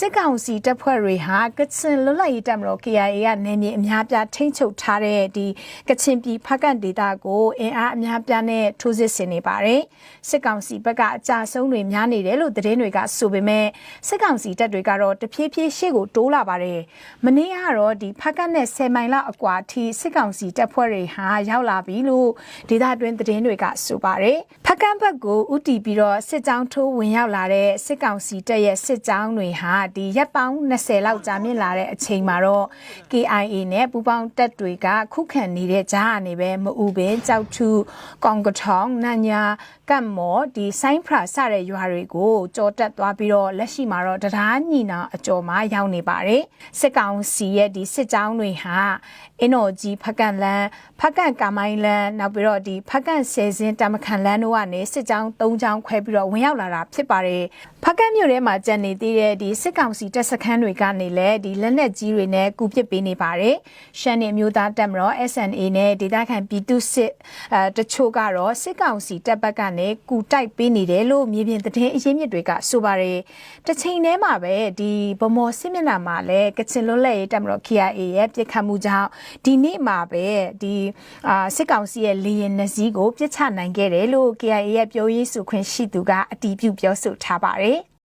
စစ်ကောင်စီတပ်ဖွဲ့တွေဟာကချင်လွတ်လပ်ရေးတပ်မတော် KIA ကနေမြေအများပြားထိန်းချုပ်ထားတဲ့ဒီကချင်ပြည်ဖက်ကန်ဒေသကိုအင်အားအများပြားနဲ့ထိုးစစ်ဆင်နေပါတယ်။စစ်ကောင်စီဘက်ကအကြဆုံးတွေများနေတယ်လို့သတင်းတွေကဆိုပေမဲ့စစ်ကောင်စီတပ်တွေကတော့တဖြည်းဖြည်းရှေ့ကိုတိုးလာပါတယ်။မနေ့ကတော့ဒီဖက်ကန်နဲ့10မိုင်လောက်အကွာထိစစ်ကောင်စီတပ်ဖွဲ့တွေဟာရောက်လာပြီလို့ဒေသတွင်းသတင်းတွေကဆိုပါတယ်။ဖက်ကန်ဘက်ကိုဥတီပြီးတော့စစ်ကြောင်းထိုးဝင်ရောက်လာတဲ့စစ်ကောင်စီတပ်ရဲ့စစ်ကြောင်းတွေဟာဒီရက်ပေါင်း20လောက်ကြာမြင့်လာတဲ့အချိန်မှာတော့ KIA နဲ့ပူးပေါင်းတပ်တွေကခုခံနေတဲ့ကြားကနေပဲမအူပင်ကြောက်ထုကောင်ကထောင်နညာကတ်မော်ဒီဆိုင်းဖရာစတဲ့ရွာတွေကိုကြော်တက်သွားပြီးတော့လက်ရှိမှာတော့တရားညီနာအကျော်မှာရောက်နေပါတယ်စစ်ကောင်စီရဲ့ဒီစစ်ကြောင်းတွေဟာအင်းတော်ကြီးဖက်ကန်လန်းဖက်ကန်ကာမိုင်းလန်းနောက်ပြီးတော့ဒီဖက်ကန်ဆယ်စင်းတမခန်လန်းတို့ကနေစစ်ကြောင်း၃ကြောင်းခွဲပြီးတော့ဝင်ရောက်လာတာဖြစ်ပါတယ်ဖက်ကန်မြို့ထဲမှာကျန်နေသေးတဲ့ဒီစစ်ကောင်စီတပ်စခန်းတွေကနေလည်းဒီလက်နက်ကြီးတွေနဲ့ကူပစ်ပေးနေပါတယ်ရှမ်းနေမျိုးသားတပ်မတော် SNA နဲ့ဒေသခံပြည်သူစစ်အဲတချို့ကတော့စစ်ကောင်စီတပ်ဘက်ကနေကူတိုက်ပေးနေတယ်လို့မြေပြင်သတင်းအရင်းမြစ်တွေကဆိုပါတယ်တစ်ချိန်တည်းမှာပဲဒီဗမော်စစ်မျက်နှာမှာလည်းကချင်လွတ်လပ်ရေးတပ်မတော် KIA ရဲ့ပြစ်ခတ်မှုကြောင့်ဒီနေ့မှာပဲဒီအာစစ်ကောင်စီရဲ့လေရင်နှစည်းကိုပြစ်ချနိုင်ခဲ့တယ်လို့ KIA ရဲ့ပြောရေးဆိုခွင့်ရှိသူကအတည်ပြုပြောဆိုထားပါတယ်